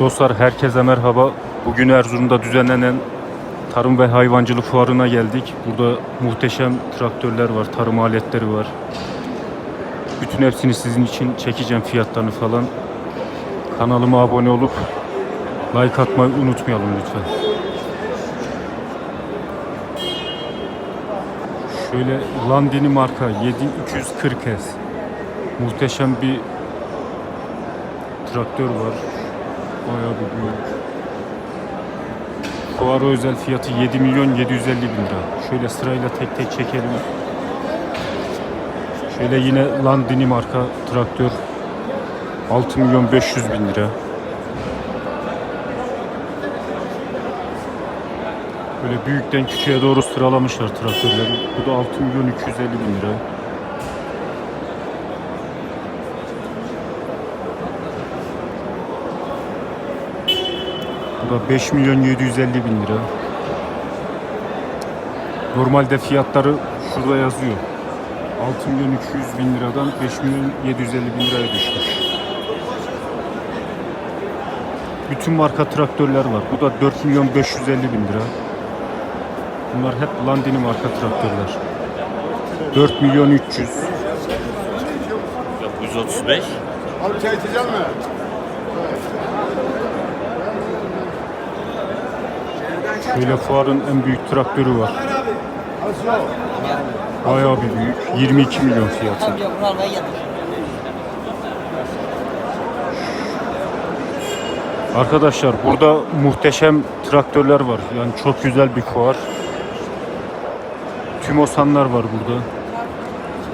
Dostlar herkese merhaba. Bugün Erzurum'da düzenlenen tarım ve hayvancılık fuarına geldik. Burada muhteşem traktörler var, tarım aletleri var. Bütün hepsini sizin için çekeceğim fiyatlarını falan. Kanalıma abone olup like atmayı unutmayalım lütfen. Şöyle Landini marka 7340S. Muhteşem bir traktör var. Bayağı bir büyük. Fuara özel fiyatı 7 milyon 750 bin lira. Şöyle sırayla tek tek çekelim. Şöyle yine Landini marka traktör 6 milyon 500 bin lira. Böyle büyükten küçüğe doğru sıralamışlar traktörleri. Bu da 6 milyon 250 bin lira. Bu da 5 milyon 750 bin lira. Normalde fiyatları şurada yazıyor. 6 milyon 200 bin liradan 5 milyon 750 bin liraya düşmüş. Bütün marka traktörler var. Bu da 4 milyon 550 bin lira. Bunlar hep Landini marka traktörler. 4 milyon 300. Yok 135. Abi çay içecek mi? Şöyle fuarın en büyük traktörü var. Bayağı bir büyük. 22 milyon fiyatı. Arkadaşlar burada muhteşem traktörler var. Yani çok güzel bir fuar. Tüm osanlar var burada.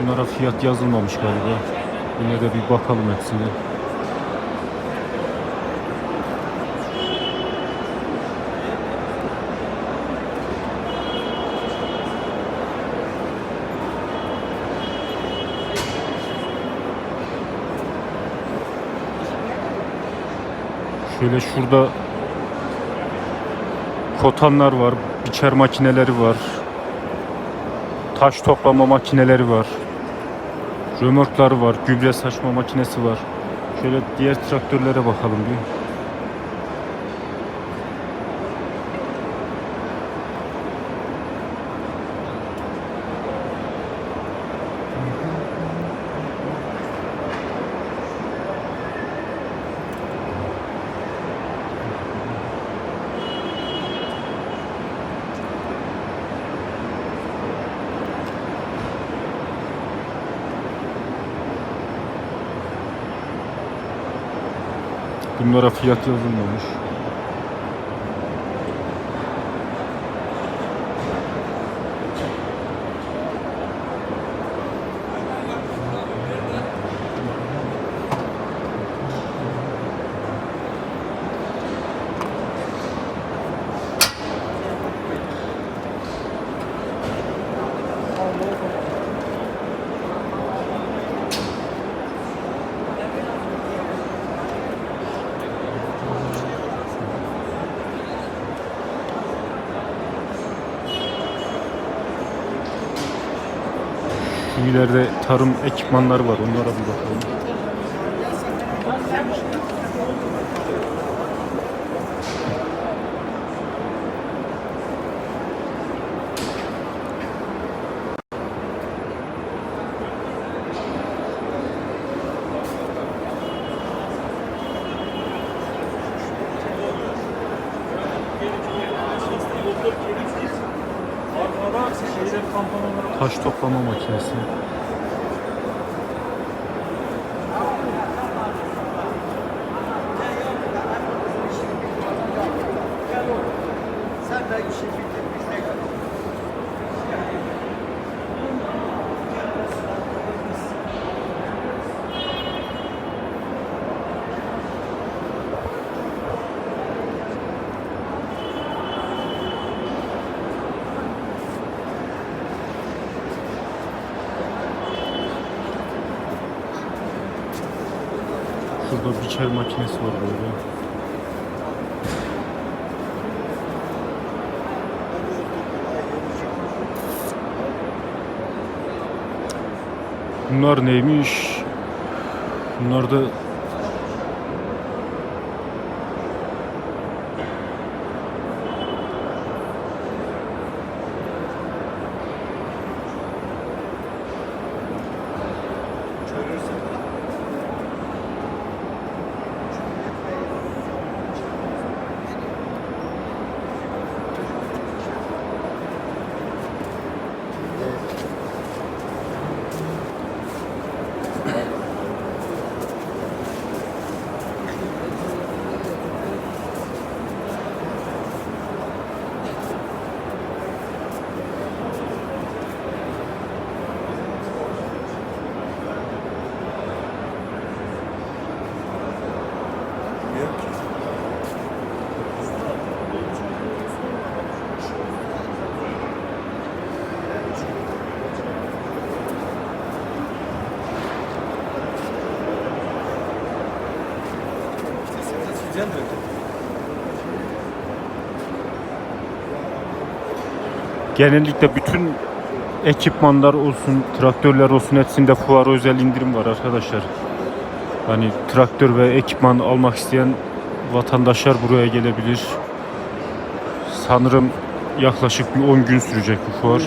Bunlara fiyat yazılmamış galiba. Yine de bir bakalım hepsine. Şöyle şurada kotanlar var, biçer makineleri var. Taş toplama makineleri var. Römorkları var, gübre saçma makinesi var. Şöyle diğer traktörlere bakalım bir. Bunlara fiyat yazılmamış. Şu ileride tarım ekipmanları var. Onlara bir bakalım. Taş toplama makinesi. Şurada biçer makinesi var böyle. Bunlar neymiş? Bunlar da Güzel mi? Genellikle bütün ekipmanlar olsun, traktörler olsun hepsinde fuara özel indirim var arkadaşlar. Hani traktör ve ekipman almak isteyen vatandaşlar buraya gelebilir. Sanırım yaklaşık bir 10 gün sürecek bu fuar.